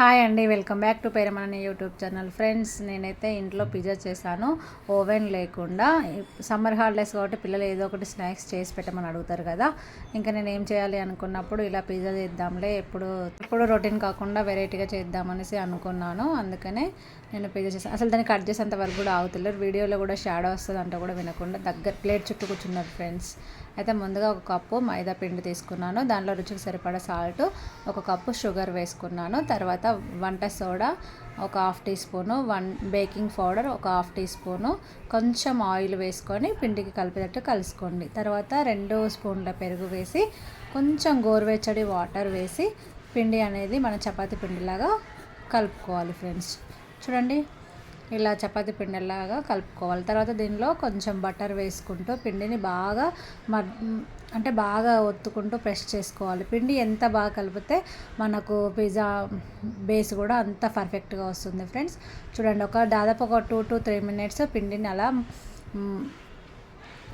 Hi అండి welcome back to Peramani YouTube channel. Friends నేనైతే ఇంట్లో పిజ్జా చేశాను. ఓవెన్ లేకుండా సమ్మర్ హాలిడేస్ కాబట్టి పిల్లలు ఏదో ఒకటి స్నాక్స్ చేసి పెట్టమని అడుగుతారు కదా. ఇంకా నేను ఏం చేయాలి అనుకున్నప్పుడు ఇలా పిజ్జా చేద్దాంలే ఎప్పుడు ఎప్పుడు రొటీన్ కాకుండా వెరైటీగా చేద్దామనేసి అనుకున్నాను. అందుకనే నేను పిజ్జా చేశాను. అసలు దాన్ని కట్ చేసేంత వరకు కూడా ఆగుతలేరు వీడియోలో కూడా షాడో వస్తుంది అంటే కూడా వినకుండా. దగ్గర ప్లేట్ చుట్టూ కూర్చున్నారు ఫ్రెండ్స్. అయితే ముందుగా ఒక కప్పు మైదా పిండి తీసుకున్నాను. దానిలో రుచికి సరిపడా సాల్ట్ ఒక కప్పు షుగర్ వేసుకున్నాను. తర్వాత వంట సోడా ఒక half teaspoon one baking powder ఒక హాఫ్ టీ స్పూను కొంచెం ఆయిల్ వేసుకొని పిండికి కలిపేటట్టు కలుసుకోండి. తర్వాత రెండు స్పూన్ల పెరుగు వేసి కొంచెం గోరువెచ్చడి వాటర్ వేసి పిండి అనేది మన చపాతీ పిండిలాగా కలుపుకోవాలి ఫ్రెండ్స్. చూడండి ఇలా చపాతీ పిండిలాగా కలుపుకోవాలి. తర్వాత దీనిలో కొంచెం బటర్ వేసుకుంటూ పిండిని బాగా అంటే బాగా ఒత్తుకుంటూ ప్రెస్ చేసుకోవాలి. పిండి ఎంత బాగా కలిపితే మనకు పిజ్జా బేస్ కూడా అంత పర్ఫెక్ట్గా వస్తుంది ఫ్రెండ్స్. చూడండి ఒక దాదాపు ఒక టూ టు త్రీ మినిట్స్ పిండిని అలా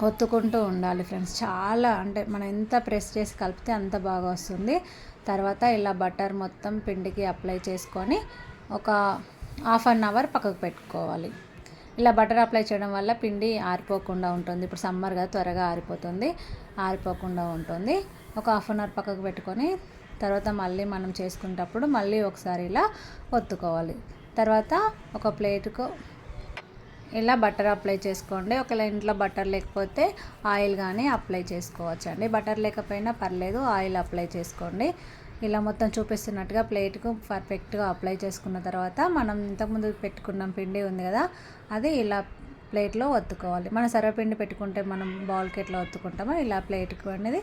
ఒత్తుకుంటూ ఉండాలి ఫ్రెండ్స్. చాలా అంటే మనం ఎంత ప్రెస్ చేసి కలిపితే అంత బాగా వస్తుంది. తర్వాత ఇలా బటర్ మొత్తం పిండికి అప్లై చేసుకొని ఒక హాఫ్ అన్ అవర్ పక్కకు పెట్టుకోవాలి. ఇలా బటర్ అప్లై చేయడం వల్ల పిండి ఆరిపోకుండా ఉంటుంది. ఇప్పుడు సమ్మర్ కదా త్వరగా ఆరిపోతుంది. ఆరిపోకుండా ఉంటుంది. ఒక హాఫ్ అన్ అవర్ పక్కకు పెట్టుకొని తర్వాత మళ్ళీ మనం చేసుకునేటప్పుడు మళ్ళీ ఒకసారి ఇలా ఒత్తుకోవాలి. తర్వాత ఒక ప్లేట్కు ఇలా బటర్ అప్లై చేసుకోండి. ఒకవేళ ఇంట్లో బటర్ లేకపోతే ఆయిల్ కానీ అప్లై చేసుకోవచ్చు అండి బటర్ లేకపోయినా పర్లేదు ఆయిల్ అప్లై చేసుకోండి. ఇలా మొత్తం చూపిస్తున్నట్టుగా ప్లేట్కు పర్ఫెక్ట్గా అప్లై చేసుకున్న తర్వాత మనం ఇంతకుముందు పెట్టుకున్నాం పిండి ఉంది కదా అది ఇలా ప్లేట్లో ఒత్తుకోవాలి. మన సర్వపిండి పెట్టుకుంటే మనం బౌల్కి ఎట్లా ఒత్తుకుంటామో? ఇలా ప్లేట్కు అనేది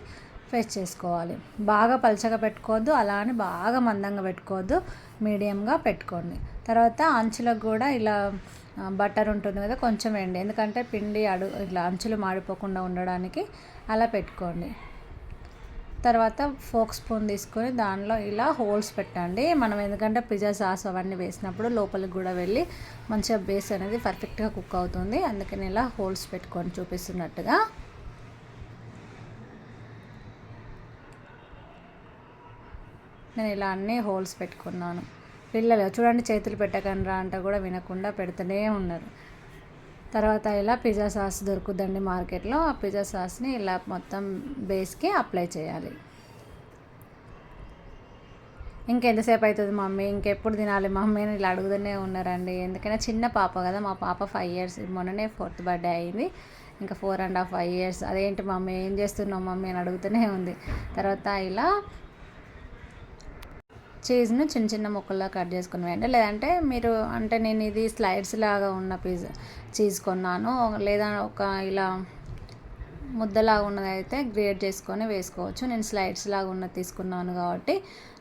ఫేస్ చేసుకోవాలి. బాగా పలచగా పెట్టుకోవద్దు అలా అని బాగా మందంగా పెట్టుకోవద్దు మీడియంగా పెట్టుకోండి. తర్వాత అంచులకు కూడా ఇలా బటర్ ఉంటుంది కదా కొంచెం వేయండి. ఎందుకంటే పిండి అడు ఇట్లా అంచులు మాడిపోకుండా ఉండడానికి అలా పెట్టుకోండి. తర్వాత ఫోక్ స్పూన్ తీసుకొని దానిలో ఇలా హోల్స్ పెట్టండి. మనం ఎందుకంటే పిజ్జా సాస్ అవన్నీ వేసినప్పుడు లోపలికి కూడా వెళ్ళి మంచిగా బేస్ అనేది పర్ఫెక్ట్గా కుక్ అవుతుంది. అందుకని ఇలా హోల్స్ పెట్టుకొని చూపిస్తున్నట్టుగా. నేను ఇలా అన్నీ హోల్స్ పెట్టుకున్నాను. పిల్లలు చూడండి చేతులు పెట్టకండి రా అంటే కూడా వినకుండా పెడుతూనే ఉన్నారు. తర్వాత ఇలా పిజ్జా సాస్ దొరుకుద్దండి మార్కెట్లో. ఆ పిజ్జా సాస్ని ఇలా మొత్తం బేస్కి అప్లై చేయాలి. ఇంకెంతసేపు అవుతుంది మమ్మీ? ఇంకెప్పుడు తినాలి మమ్మీ అని ఇలా అడుగుతూనే ఉన్నారండి. ఎందుకంటే చిన్న పాప కదా మా పాప ఫైవ్ ఇయర్స్ మొన్ననే ఫోర్త్ బర్త్డే అయింది. ఇంకా four and half five years అదేంటి మమ్మీ? ఏం చేస్తున్నావు మమ్మీ? అని అడుగుతూనే ఉంది. తర్వాత ఇలా చీజ్ను చిన్న చిన్న ముక్కల్లో కట్ చేసుకుని వేయండి లేదంటే మీరు అంటే నేను ఇది స్లైడ్స్ లాగా ఉన్న పిజ్జా చీజ్ కొన్నాను. లేదా ఒక ఇలా ముద్దలాగా ఉన్నదైతే గ్రేట్ చేసుకొని వేసుకోవచ్చు. నేను స్లైడ్స్ లాగా ఉన్నది తీసుకున్నాను కాబట్టి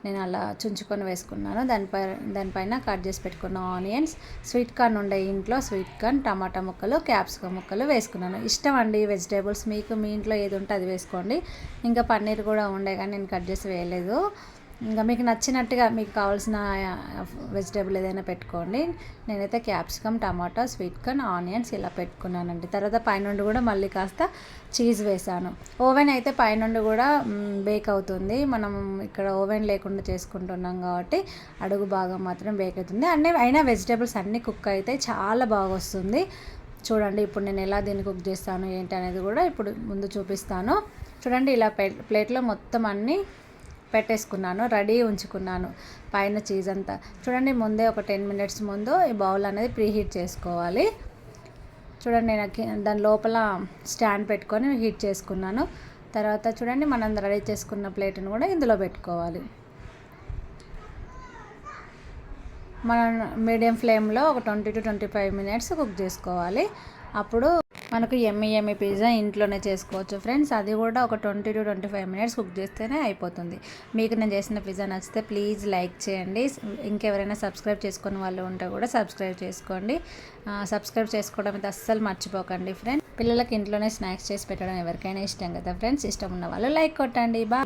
నేను అలా చుంచుకొని వేసుకున్నాను. దానిపై దానిపైన కట్ చేసి పెట్టుకున్న ఆనియన్స్ స్వీట్ కార్న్ ఉండే ఇంట్లో స్వీట్ కార్న్ టమాటా ముక్కలు క్యాప్సికమ్ ముక్కలు వేసుకున్నాను. ఇష్టం అండి వెజిటేబుల్స్ మీకు మీ ఇంట్లో ఏది ఉంటే అది వేసుకోండి. ఇంకా పన్నీర్ కూడా ఉండే కానీ నేను కట్ చేసి వేయలేదు. ఇంకా మీకు నచ్చినట్టుగా మీకు కావాల్సిన వెజిటేబుల్ ఏదైనా పెట్టుకోండి. నేనైతే క్యాప్సికమ్ టమాటా స్వీట్ కార్న్ ఆనియన్స్ ఇలా పెట్టుకున్నానండి. తర్వాత పైనుండి కూడా మళ్ళీ కాస్త చీజ్ వేసాను. ఓవెన్ అయితే పైనుండి కూడా బేక్ అవుతుంది. మనం ఇక్కడ ఓవెన్ లేకుండా చేసుకుంటున్నాం కాబట్టి అడుగు భాగం మాత్రం బేక్ అవుతుంది. అన్నీ అయినా వెజిటేబుల్స్ అన్నీ కుక్ అయితే చాలా బాగా వస్తుంది. చూడండి ఇప్పుడు నేను ఎలా దీన్ని కుక్ చేస్తాను ఏంటి అనేది కూడా ఇప్పుడు ముందు చూపిస్తాను. చూడండి ఇలా ప్లేట్లో మొత్తం అన్నీ పెట్టేసుకున్నాను రెడీ ఉంచుకున్నాను పైన చీజ్ అంతా. చూడండి ముందే ఒక టెన్ మినిట్స్ ముందు ఈ బౌల్ అనేది ప్రీహీట్ చేసుకోవాలి. చూడండి నేను దాని లోపల స్టాండ్ పెట్టుకొని హీట్ చేసుకున్నాను. తర్వాత చూడండి మనం రెడీ చేసుకున్న ప్లేట్ని కూడా ఇందులో పెట్టుకోవాలి. మనం మీడియం ఫ్లేమ్లో ఒక twenty to twenty five minutes cook చేసుకోవాలి. అప్పుడు మనకు ఎమ్మి ఎమ్మి పిజ్జా ఇంట్లోనే చేసుకోవచ్చు. ఫ్రెండ్స్ అది కూడా ఒక twenty to twenty five minutes cook చేస్తేనే అయిపోతుంది. మీకు నేను చేసిన పిజ్జా నచ్చితే ప్లీజ్ లైక్ చేయండి. ఇంకెవరైనా సబ్స్క్రైబ్ చేసుకుని వాళ్ళు ఉంటే కూడా సబ్స్క్రైబ్ చేసుకోండి. సబ్స్క్రైబ్ చేసుకోవడం అయితే అస్సలు మర్చిపోకండి. ఫ్రెండ్స్ పిల్లలకి ఇంట్లోనే స్నాక్స్ చేసి పెట్టడం ఎవరికైనా ఇష్టం కదా. ఫ్రెండ్స్ ఇష్టం ఉన్న వాళ్ళు లైక్ కొట్టండి. బా